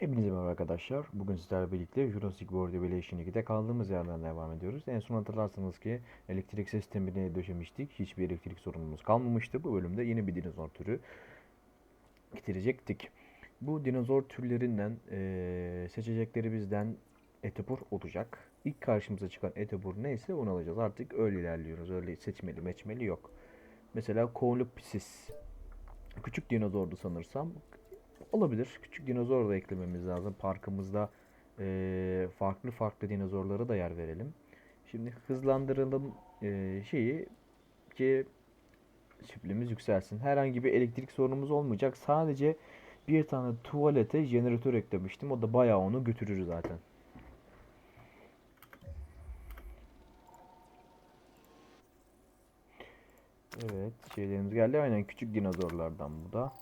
Hepinize merhaba arkadaşlar. Bugün sizlerle birlikte Jurassic World Evolution 2'de kaldığımız yerden devam ediyoruz. En son hatırlarsanız ki elektrik sistemini döşemiştik. Hiçbir elektrik sorunumuz kalmamıştı. Bu bölümde yeni bir dinozor türü getirecektik. Bu dinozor türlerinden eee seçecekleri bizden Etobur olacak. İlk karşımıza çıkan Etobur neyse onu alacağız. Artık öyle ilerliyoruz. Öyle seçmeli meçmeli yok. Mesela Colopsis. Küçük dinozordu sanırsam. Olabilir. Küçük dinozor da eklememiz lazım. Parkımızda eee, farklı farklı dinozorlara da yer verelim. Şimdi hızlandıralım eee, şeyi ki çiftliğimiz yükselsin. Herhangi bir elektrik sorunumuz olmayacak. Sadece bir tane tuvalete jeneratör eklemiştim. O da bayağı onu götürür zaten. Evet, şeylerimiz geldi. Aynen küçük dinozorlardan bu da.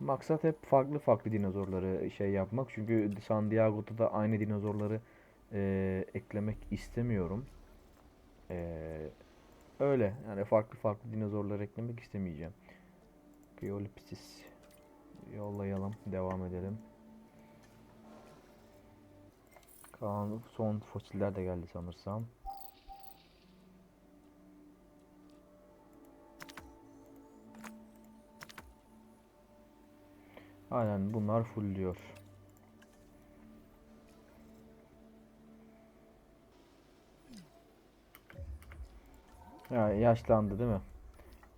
Maksat hep farklı farklı dinozorları şey yapmak. Çünkü San Diego'da da aynı dinozorları eee, eklemek istemiyorum. Eee, öyle. Yani farklı farklı dinozorları eklemek istemeyeceğim. Geolipsis. Yollayalım. Devam edelim. Kaan son fosiller de geldi sanırsam. Aynen bunlar full diyor. Ya yaşlandı değil mi?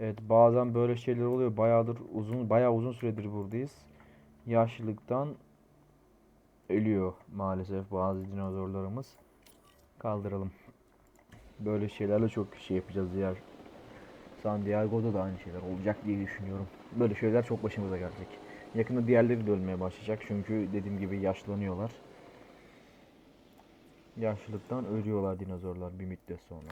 Evet bazen böyle şeyler oluyor. Bayağıdır uzun bayağı uzun süredir buradayız. Yaşlılıktan ölüyor maalesef bazı dinozorlarımız. Kaldıralım. Böyle şeylerle çok şey yapacağız diğer San Diego'da da aynı şeyler olacak diye düşünüyorum. Böyle şeyler çok başımıza gelecek. Yakında diğerleri de ölmeye başlayacak çünkü dediğim gibi yaşlanıyorlar. Yaşlılıktan ölüyorlar dinozorlar bir müddet sonra.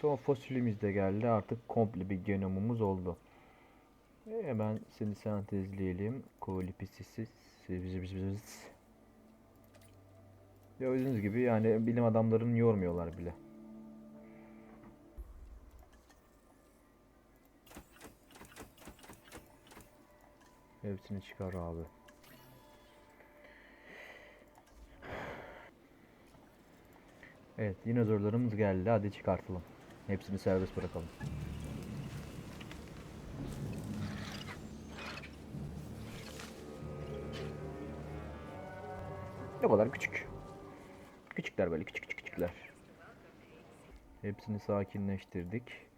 Son fosilimiz de geldi. Artık komple bir genomumuz oldu. E, hemen seni sentezleyelim. Kolipisisis. Gördüğünüz gibi yani bilim adamlarını yormuyorlar bile. Hepsini çıkar abi. Evet, dinozorlarımız geldi. Hadi çıkartalım. Hepsini serbest bırakalım. Ne kadar küçük. Küçükler böyle küçük küçük küçükler. Hepsini sakinleştirdik.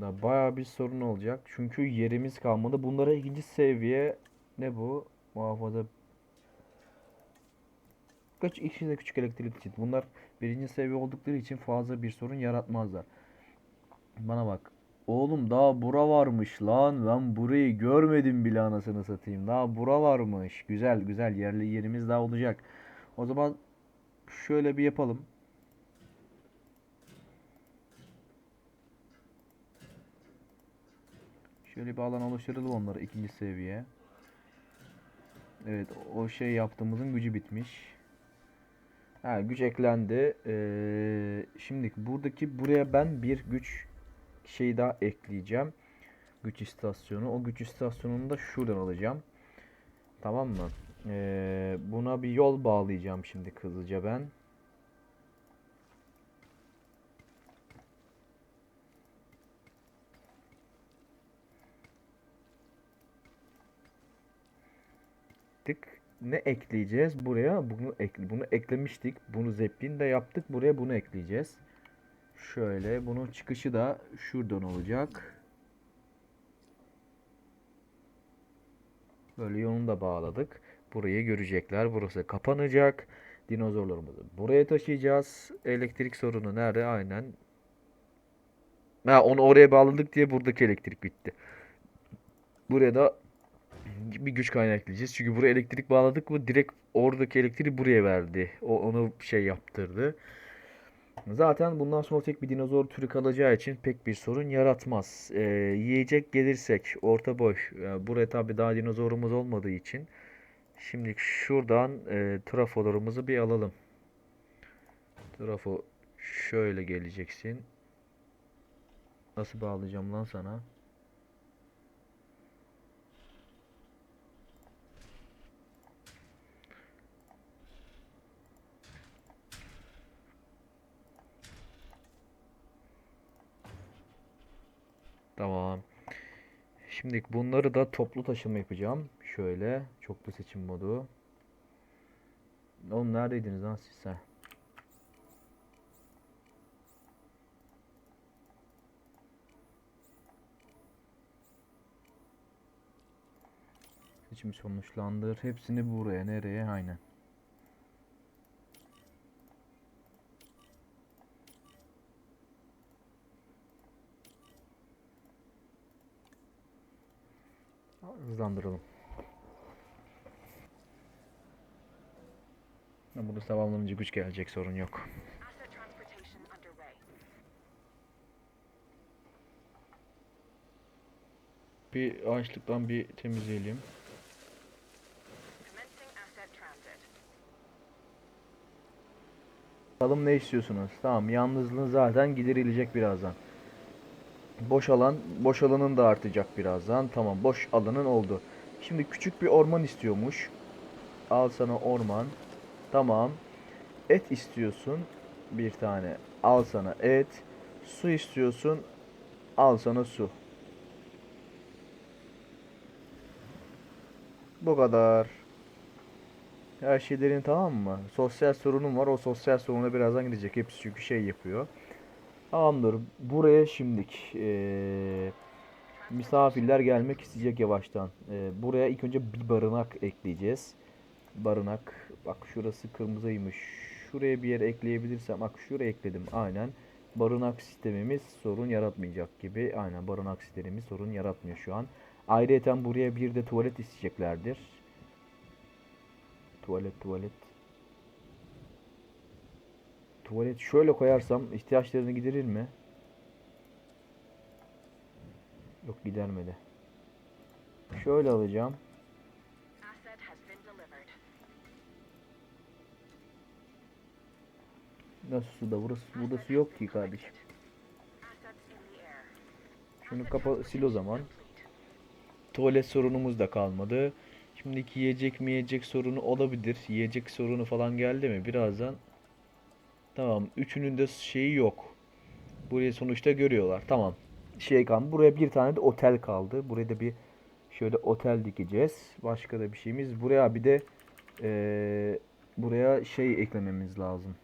Da bayağı bir sorun olacak. Çünkü yerimiz kalmadı. Bunlara ikinci seviye ne bu? Muhafaza Kaç ikisi de küçük elektrik için. Bunlar birinci seviye oldukları için fazla bir sorun yaratmazlar. Bana bak. Oğlum daha bura varmış lan. Ben burayı görmedim bile anasını satayım. Daha bura varmış. Güzel güzel yerli yerimiz daha olacak. O zaman şöyle bir yapalım. Şöyle bir alan oluşturalım onları ikinci seviye. Evet o şey yaptığımızın gücü bitmiş. Ha güç eklendi. Ee, şimdi buradaki buraya ben bir güç şey daha ekleyeceğim. Güç istasyonu. O güç istasyonunu da şuradan alacağım. Tamam mı? Ee, buna bir yol bağlayacağım şimdi hızlıca ben. Tık ne ekleyeceğiz buraya? Bunu ekle bunu eklemiştik. Bunu Zeppelin de yaptık. Buraya bunu ekleyeceğiz. Şöyle bunun çıkışı da şuradan olacak. Böyle yolunu da bağladık. Burayı görecekler. Burası kapanacak. Dinozorlarımızı buraya taşıyacağız. Elektrik sorunu nerede? Aynen. Ha onu oraya bağladık diye buradaki elektrik bitti. Buraya da bir güç kaynağı. Çünkü buraya elektrik bağladık mı direkt oradaki elektriği buraya verdi. O onu şey yaptırdı. Zaten bundan sonra tek bir dinozor türü kalacağı için pek bir sorun yaratmaz. Ee, yiyecek gelirsek orta boy. Yani buraya tabi daha dinozorumuz olmadığı için. Şimdi şuradan e, trafolarımızı bir alalım. Trafo şöyle geleceksin. Nasıl bağlayacağım lan sana? Tamam. Şimdi bunları da toplu taşıma yapacağım. Şöyle çoklu seçim modu. Oğlum neredeydiniz lan siz? Heh. Seçim sonuçlandır. Hepsini buraya. Nereye? Aynen. Ha, Burada tamamlanınca güç gelecek sorun yok. Bir ağaçlıktan bir temizleyelim. Bakalım ne istiyorsunuz? Tamam, yalnızlığın zaten giderilecek birazdan. Boş alan, boş alanın da artacak birazdan. Tamam, boş alanın oldu. Şimdi küçük bir orman istiyormuş. Al sana orman. Tamam. Et istiyorsun. Bir tane. Al sana et. Su istiyorsun. Al sana su. Bu kadar. Her şeylerin tamam mı? Sosyal sorunum var. O sosyal soruna birazdan gidecek. Hepsi çünkü şey yapıyor. Tamamdır. Buraya şimdik eee, misafirler gelmek isteyecek yavaştan. Eee, buraya ilk önce bir barınak ekleyeceğiz. Barınak. Bak şurası kırmızıymış. Şuraya bir yere ekleyebilirsem. Bak şuraya ekledim. Aynen. Barınak sistemimiz sorun yaratmayacak gibi. Aynen barınak sistemimiz sorun yaratmıyor şu an. Ayrıyeten buraya bir de tuvalet isteyeceklerdir. Tuvalet tuvalet. Tuvalet şöyle koyarsam ihtiyaçlarını giderir mi? Yok gidermedi. Şöyle alacağım. Nasıl suda? Burası, burada su yok ki kardeşim. Şunu kapa sil o zaman. Tuvalet sorunumuz da kalmadı. Şimdiki yiyecek mi yiyecek sorunu olabilir. Yiyecek sorunu falan geldi mi? Birazdan. Tamam. Üçünün de şeyi yok. Burayı sonuçta görüyorlar. Tamam. Şey kaldı. Buraya bir tane de otel kaldı. Buraya da bir şöyle otel dikeceğiz. Başka da bir şeyimiz. Buraya bir de eee, buraya şey eklememiz lazım.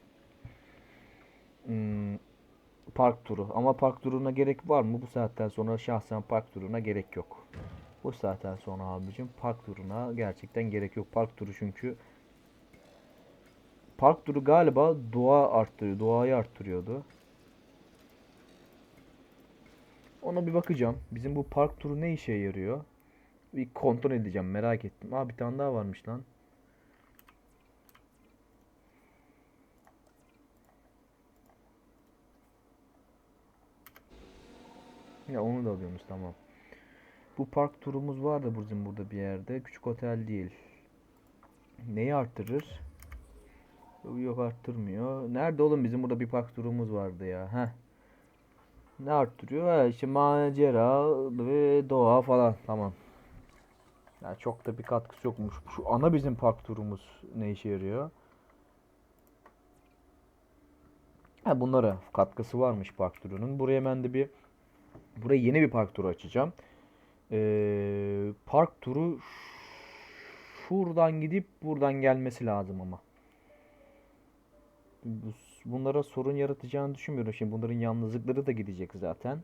Hmm, park turu. Ama park turuna gerek var mı? Bu saatten sonra şahsen park turuna gerek yok. Bu saatten sonra abicim park turuna gerçekten gerek yok. Park turu çünkü park turu galiba doğa arttırıyor. Doğayı arttırıyordu. Ona bir bakacağım. Bizim bu park turu ne işe yarıyor? Bir kontrol edeceğim. Merak ettim. Aa bir tane daha varmış lan. Ya onu da alıyoruz tamam. Bu park turumuz var da bizim burada bir yerde. Küçük otel değil. Neyi arttırır? Yok arttırmıyor. Nerede oğlum bizim burada bir park turumuz vardı ya. Heh. Ne arttırıyor? Ha, işte macera ve doğa falan. Tamam. Ya çok da bir katkısı yokmuş. Şu ana bizim park turumuz ne işe yarıyor? Ha bunlara katkısı varmış park turunun. Buraya ben de bir buraya yeni bir park turu açacağım. Ee, park turu şuradan gidip buradan gelmesi lazım ama. Bu- Bunlara sorun yaratacağını düşünmüyorum. Şimdi bunların yalnızlıkları da gidecek zaten.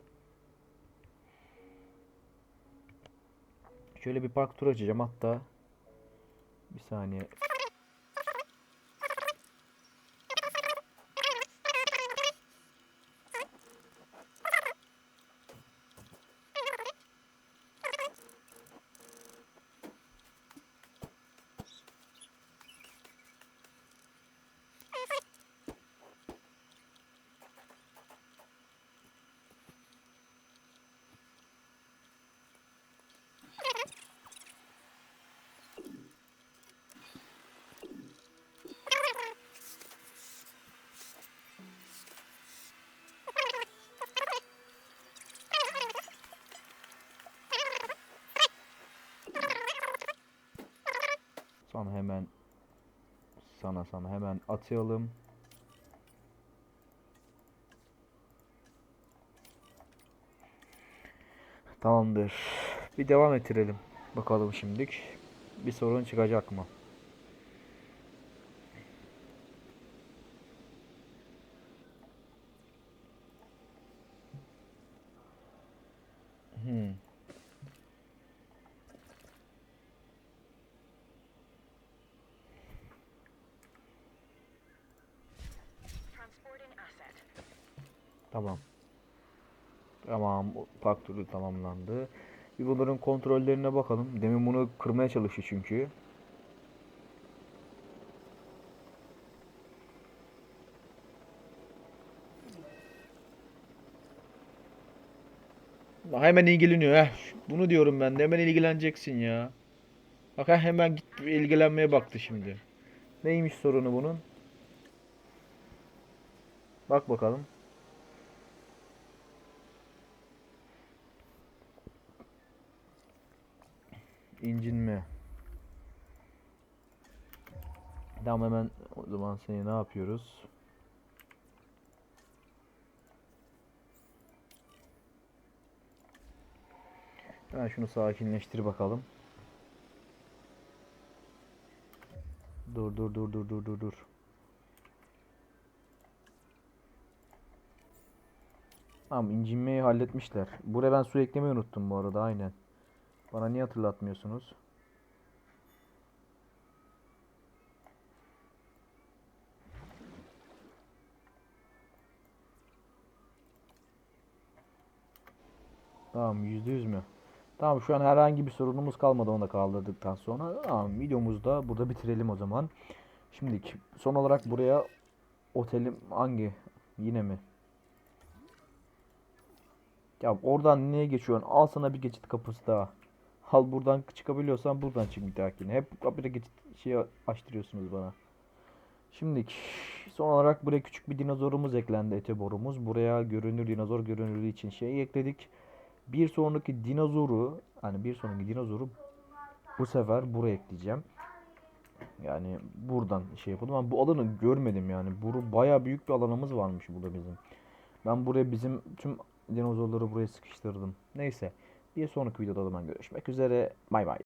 Şöyle bir park turu açacağım hatta. Bir saniye. Hemen sana sana hemen atıyorum. Tamamdır. Bir devam ettirelim. Bakalım şimdilik. Bir sorun çıkacak mı? Tamam. Tamam. Park turu tamamlandı. Bunların kontrollerine bakalım. Demin bunu kırmaya çalıştı çünkü. Hemen ilgileniyor. Heh. Bunu diyorum ben de. Hemen ilgileneceksin ya. Bak hemen git ilgilenmeye baktı şimdi. Neymiş sorunu bunun? Bak bakalım. İncinme. Tamam hemen o zaman seni ne yapıyoruz? Hemen şunu sakinleştir bakalım. Dur dur dur dur dur dur dur. Tamam incinmeyi halletmişler. Buraya ben su eklemeyi unuttum bu arada aynen. Bana niye hatırlatmıyorsunuz? Tamam yüzde yüz mü? Tamam şu an herhangi bir sorunumuz kalmadı onu da kaldırdıktan sonra. Tamam videomuzu da burada bitirelim o zaman. Şimdi son olarak buraya otelim hangi? Yine mi? Ya oradan niye geçiyorsun? Al sana bir geçit kapısı daha. Al buradan çıkabiliyorsan buradan çık bir dahakine. Hep kapıda geçit şey açtırıyorsunuz bana. Şimdi son olarak buraya küçük bir dinozorumuz eklendi ete borumuz. Buraya görünür dinozor görünürlüğü için şey ekledik. Bir sonraki dinozoru hani bir sonraki dinozoru bu sefer buraya ekleyeceğim. Yani buradan şey yapalım ama bu alanı görmedim yani. Bu bayağı büyük bir alanımız varmış burada bizim. Ben buraya bizim tüm dinozorları buraya sıkıştırdım. Neyse. Bir sonraki videoda o zaman görüşmek üzere. Bay bay.